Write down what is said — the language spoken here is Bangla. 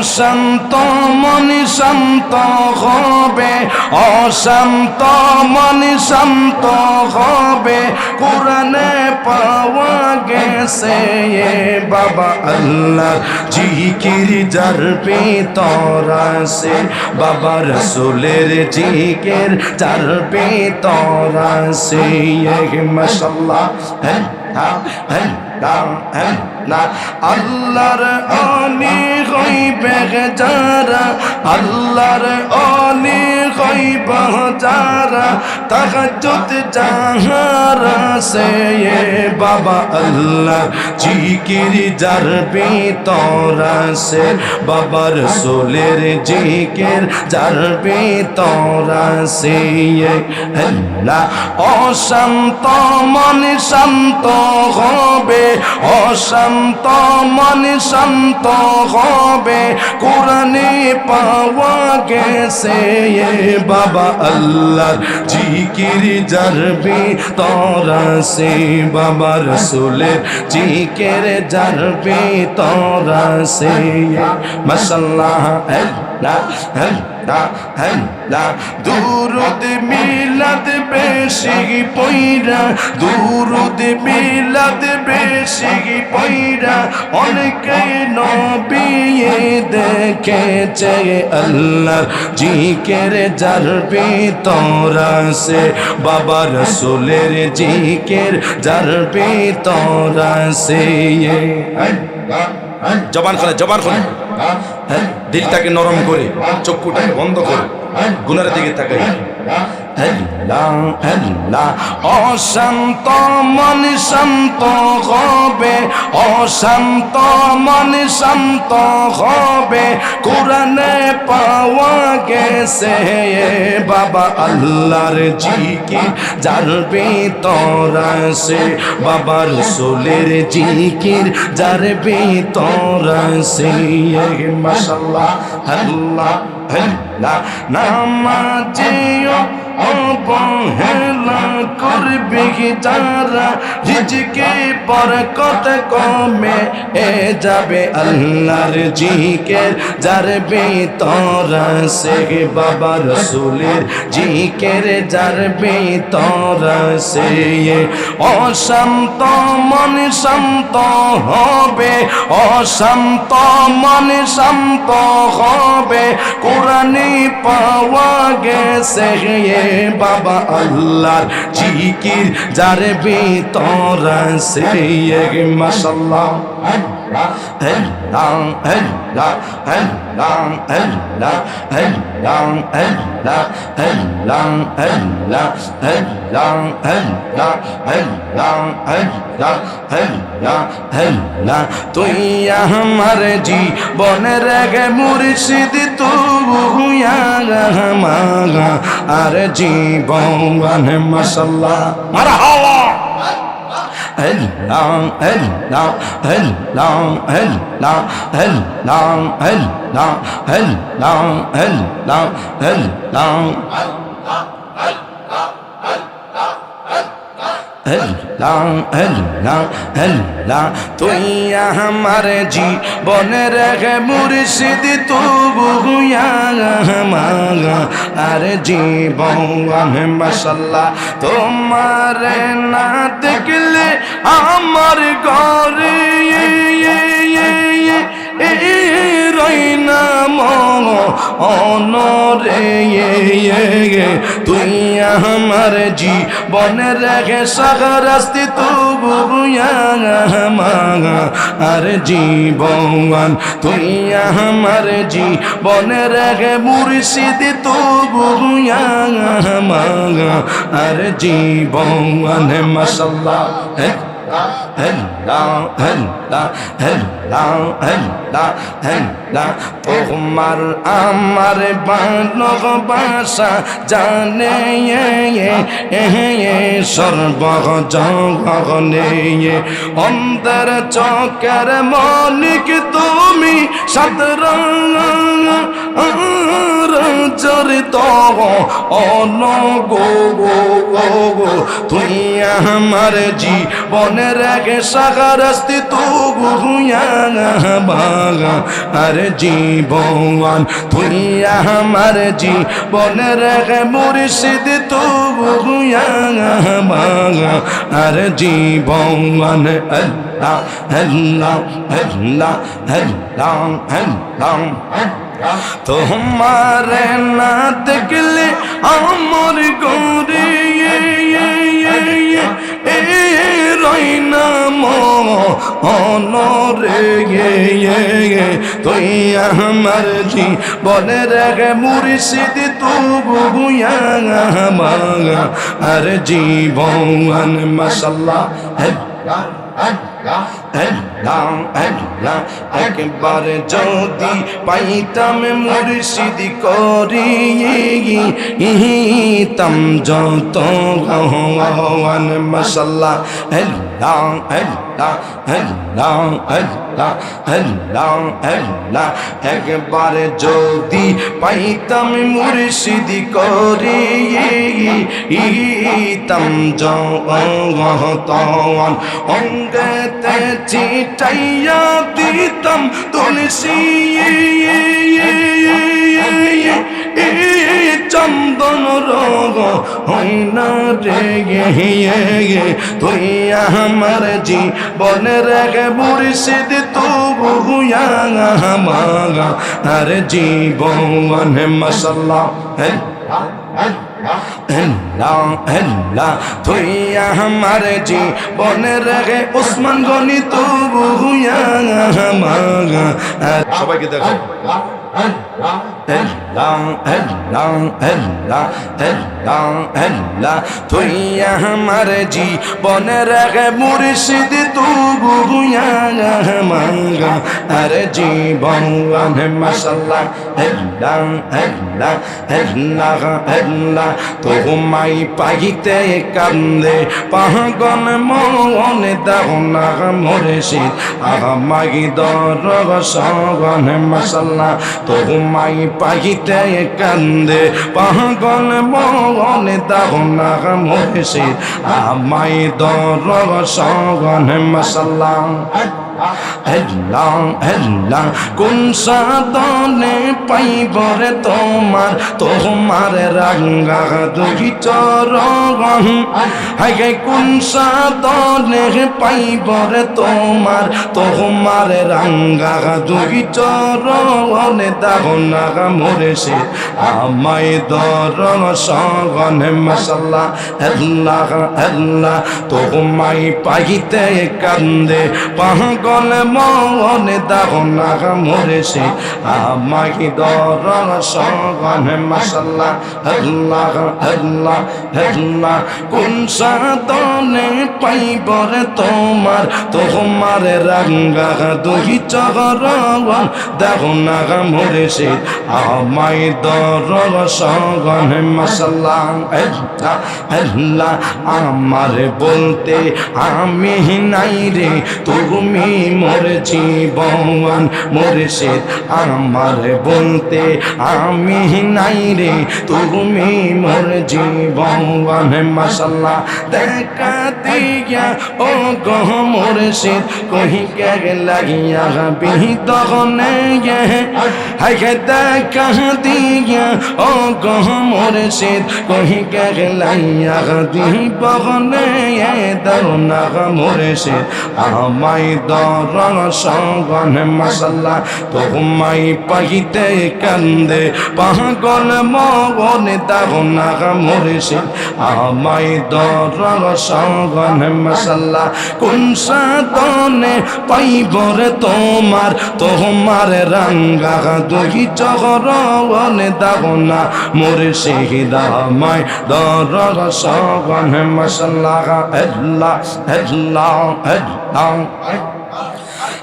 অশান্ত মনি শান্ত হবে, অশান্ত মনি শান্ত হবে। কোরআনে পাওয়া গেছে এ বাবা আল্লাহ, জিকির যার আছে। বাবা রসুলের জিকির যার আছে। মাশাল্লাহ হ্যাঁ হ্যাঁ হ্যাঁ না হ্যাঁ। না, আল্লাহর অলি হইবে যারা, আল্লাহর অলি হইব যারা, তাহাজ্জুদ যাহারা সে বাবা আল্লাহ, জিকির যার ভিতর আছে, বাবা রসুলের জিকির যার ভিতর আল্লাহ, অশান্ত মন শান্ত হবে, অশান্ত মন শান্ত হবে। কোরআনে পাওয়া গেছে এ বাবা আল্লাহ জিকির জারবি। তোরা সে বাবা রসুলের জিকির জারবি। তোরা সে মাসাল্লাহ আল্লাহ আল্লাহ আল্লাহ দুরুদ মিলাদ বেশি পইরা, দুরুদ মিলাদ বেশি পইরা অনেকে নবী দেখেছে, আল্লাহ জিকের জারবি তোরা সে, বাবা রসুলের জিকের জারবি তোরা সে জবান খোলে জবান খোলে হ্যাঁ? দিলটাকে নরম করে চক্ষুটাকে বন্ধ করে। গুনার দিকে তাকাই। আল্লাহ আল্লাহ অশান্ত মন শান্ত হবে, অশান্ত মন শান্ত হবে। কোরআনে পাওয়া গেছে বাবা আল্লাহর যার ভিতর আছে। বাবা রসুলের জিকির, যার ভিতর আছে মাশাল্লাহ আল্লাহ। না নামাজিও অবহেলা করবে যারা? রিজকে বরকত কমে, এ যাবে আল্লাহর জিকের। যার ভিতর সে বাবা রসুলের জিকের, যার ভিতর সে অশান্ত মন শান্ত হবে, অশান্ত মন শান্ত হবে। কোরআনে পাওয়া গেছে বাবা আল্লাহর জিকির যার বেতর সে মাসাল্লাহ। তুই আমার জীবনের গে মুর্শিদ তুয়া আর জীবন মশাল্লা মারা তু মাগা আর জীবন মশাল্লাহ মারা হাওয়া Allah, Allah, Allah, Allah, Allah, Allah, Allah, Allah, Allah. আল্লাহ আল্লাহ আল্লাহ তুই আমার জীবনের মুর্শিদ তবু মাগা আর জীবন মশাল্লা তোমার না দেখলে আমার ঘরে অনরে তুই আমার জীবনের রেখে সাগরাস্তি তবু আর জীবন তুই আমার জীবনের রেখে মুর্শিদ তবু আর জীবন মশাল্লাহ হ্যাঁ هلا هلا هلا هلا هلا তোমার আমার ভালোবাসা জানে সর্বজগনে অন্তর চকের মনিক তুমি সদরঙ্গ জড়িত অন গো গো গো তুই আমার জীবনে জীবনের এক সাগারাস্তি তু গুয়া বাগা আর জীবন তুই আমার জীবনের এক মুর্শিদ তু গুয়া বাগা আর জীবন আল্লাহ আল্লাহ আল্লাহ আল্লাহ আল্লাহ তোমার না দেখলে আমার গৌরী রইনা মনরে তুই আমার জীবনে রেগে মুর্শিদ তু বুয়া আর জীবন মশাল্লাহ একবার যদি পাইতাম মুর্শিদ করি ইহিতাম যত ভগবান মশাল্লাহ আল্লাহ আল্লাহ আল্লাহ আল্লাহ আল্লাহ আল্লাহ একবার যদি পাইতাম মুর্শিদ করি ইহিতাম যত চিটাইয়া দিতাম তুলসী। চন্দন রোগ হইনা রে গে তুই আমার জীবনের গে মুর্শিদ তু বুয়া মাগা। আর জীবন মশাল্লাহ আল্লাহ আল্লাহ তুই আমার জীবনের গে ওসমান গনি তু বুয়া মাগা সবাইকে দেখো। তুই মাগা আল্লাহ আল্লাহ আল্লাহ তোমাই পাইতে কান্দে পাগল মন দাও না মুর্শিদ আমাগি দর সগন মশাল্লাহ তোমাই পাইতে কান্দে পাগল মন দাও না মুর্শিদ আমাই দর সগন মশাল্লাহ আল্লাহ আল্লাহ কোন সাদনে পাইবরে তোমার? তোমার রাঙ্গা দুই চরণ। হাই কোন সাদনে পাইবরে তোমার? তোমার রাঙ্গা দুই চরণ। দেখো না মরে সে আমায় দর সগন। মশাল্লাহ আল্লাহ আল্লাহ তোমায় পাইতে কান্দে। পাগল মনে দেখো না মরে সে আমায় দর সগন, মশাল্লাহ, আল্লাহ আল্লাহ আল্লাহ। কোন সাদনে পাইবরে তোমার? তোমার রাঙ্গা দুই চরণ দেখো না মরে সে দর সগন, মশাল্লাহ, আল্লাহ আল্লাহ। আমার বলতে আমি নাই রে, তুমি মোর জীবন মুর্শিদ আমার বলতে আমি নাই রে। তুমি মোর জীবন, মশাল্লাহ দেখা দিয়া ও গহ মুর্শিদ কহি কে লাগিয়া বিহি তখনে হাই দেখা দিয়া ও গহ মুর্শিদ কহি কে লাইয়া দিহি বগনে দাও না মুর্শিদ আমাই দর সগন মশাল্লাহ তোমাই পাইতে কান্দে, পাগল মগন দাও না মুর্শিদ, আমাই দর সগন মশাল্লাহ কোন সাদনে পাইবরে তোমার তোমার রাঙ্গা দুই চগরনে দাও না মুর্শিদ, আমাই দর সগন মশাল্লাহ আল্লাহ আল্লাহ আল্লাহ।